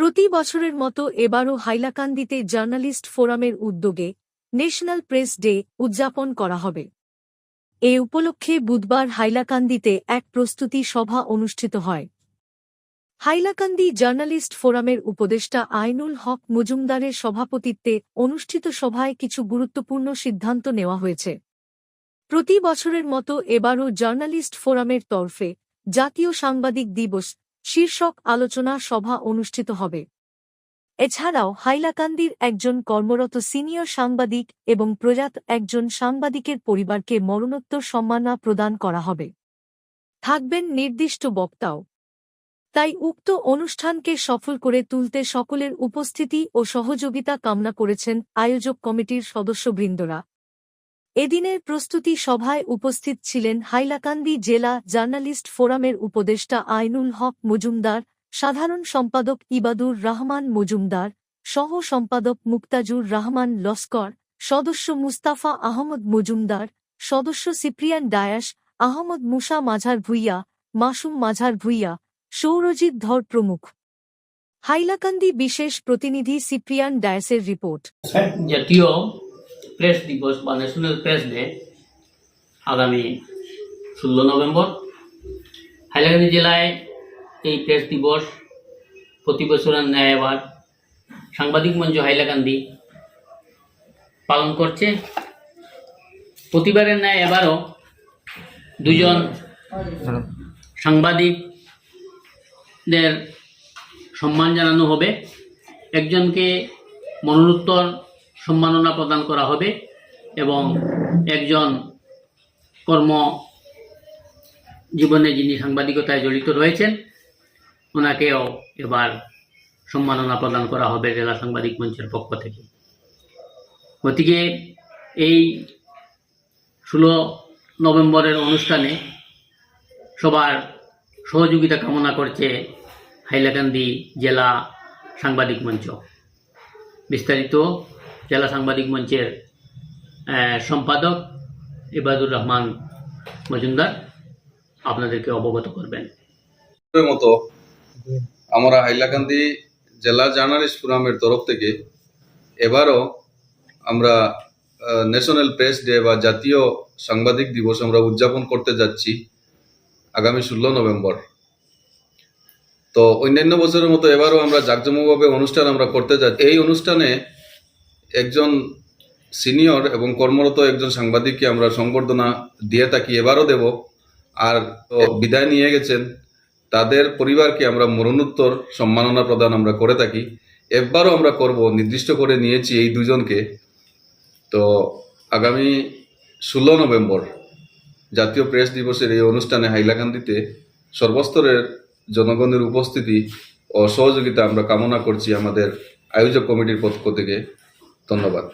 প্রতি বছরের মতো এবারও হাইলাকান্দিতে জার্নালিস্ট ফোরামের উদ্যোগে ন্যাশনাল প্রেস ডে উদযাপন করা হবে। এ উপলক্ষে বুধবার হাইলাকান্দিতে এক প্রস্তুতি সভা অনুষ্ঠিত হয়। হাইলাকান্দি জার্নালিস্ট ফোরামের উপদেষ্টা আইনুল হক মজুমদারের সভাপতিত্বে অনুষ্ঠিত সভায় কিছু গুরুত্বপূর্ণ সিদ্ধান্ত নেওয়া হয়েছে। প্রতি বছরের মতো এবারও জার্নালিস্ট ফোরামের তরফে জাতীয় সাংবাদিক দিবস শীর্ষক আলোচনা সভা অনুষ্ঠিত হবে। এছাড়াও হাইলাকান্দির একজন কর্মরত সিনিয়র সাংবাদিক এবং প্রয়াত একজন সাংবাদিকের পরিবারকে মরণোত্তর সম্মাননা প্রদান করা হবে। থাকবেন নির্দিষ্ট বক্তাও। তাই উক্ত অনুষ্ঠানকে সফল করে তুলতে সকলের উপস্থিতি ও সহযোগিতা কামনা করেছেন আয়োজক কমিটির সদস্যবৃন্দরা। এদিনের প্রস্তুতি সভায় উপস্থিত ছিলেন হাইলাকান্দি জেলা জার্নালিস্ট ফোরামের উপদেষ্টা আইনুল হক মজুমদার, সাধারণ সম্পাদক ইবাদুর রহমান মজুমদার, সহ সম্পাদক মুক্তাজুর রহমান লস্কর, সদস্য মুস্তাফা আহমদ মজুমদার, সদস্য সিপ্রিয়ান ডায়াস আহমদ মুসা মাঝার ভুইয়া, মাসুম মাঝার ভুইয়া, সৌরজিৎ ধর প্রমুখ। হাইলাকান্দি বিশেষ প্রতিনিধি সিপ্রিয়ান ডায়াসের রিপোর্ট। জাতীয় প্রেস দিবস বা ন্যাশনাল প্রেস ডে আগামী ষোলো নভেম্বর। হাইলাকান্দি জেলায় এই প্রেস দিবস প্রতি বছরের ন্যায় এবার। সাংবাদিক মঞ্চ হাইলাকান্দি পালন করছে। প্রতিবারের ন্যায় এবারও দুজন সাংবাদিকদের সম্মান জানানো হবে। একজনকে মরণোত্তর সম্মাননা প্রদান করা হবে এবং একজন কর্ম জীবনে যিনি সাংবাদিকতায় জড়িত রয়েছেন, ওনাকেও এবার সম্মাননা প্রদান করা হবে জেলা সাংবাদিক মঞ্চের পক্ষ থেকে। গতিকে এই ষোলো নভেম্বরের অনুষ্ঠানে সবার সহযোগিতা কামনা করছে হাইলাকান্দি জেলা সাংবাদিক মঞ্চ। বিস্তারিত জেলা সাংবাদিক মঞ্চের সম্পাদক ইবাদুর রহমান মজুমদার আপনাদেরকে অবগত করবেন। মতো আমরা হাইলাকান্দি জেলা জার্নালিস্ট ফোরামের তরফ থেকে এবারও আমরা ন্যাশনাল প্রেস ডে বা জাতীয় সাংবাদিক দিবস আমরা উদযাপন করতে যাচ্ছি আগামী ষোলো নভেম্বর। তো অন্যান্য বছরের মতো এবারও আমরা জাঁকজমকভাবে অনুষ্ঠান আমরা করতে যাচ্ছি। এই অনুষ্ঠানে একজন সিনিয়র এবং কর্মরত একজন সাংবাদিককে আমরা সংবর্ধনা দিয়ে থাকি, এবারও দেব। আর বিদায় নিয়ে গেছেন, তাদের পরিবারকে আমরা মরণোত্তর সম্মাননা প্রদান আমরা করে থাকি। এবারও আমরা করব, নির্দিষ্ট করে নিয়েছি এই দুজনকে। তো আগামী ষোলো নভেম্বর জাতীয় প্রেস দিবসের এই অনুষ্ঠানে হাইলাকান্দিতে সর্বস্তরের জনগণের উপস্থিতি ও সহযোগিতা আমরা কামনা করছি আমাদের আয়োজক কমিটির পক্ষ থেকে। ধন্যবাদ।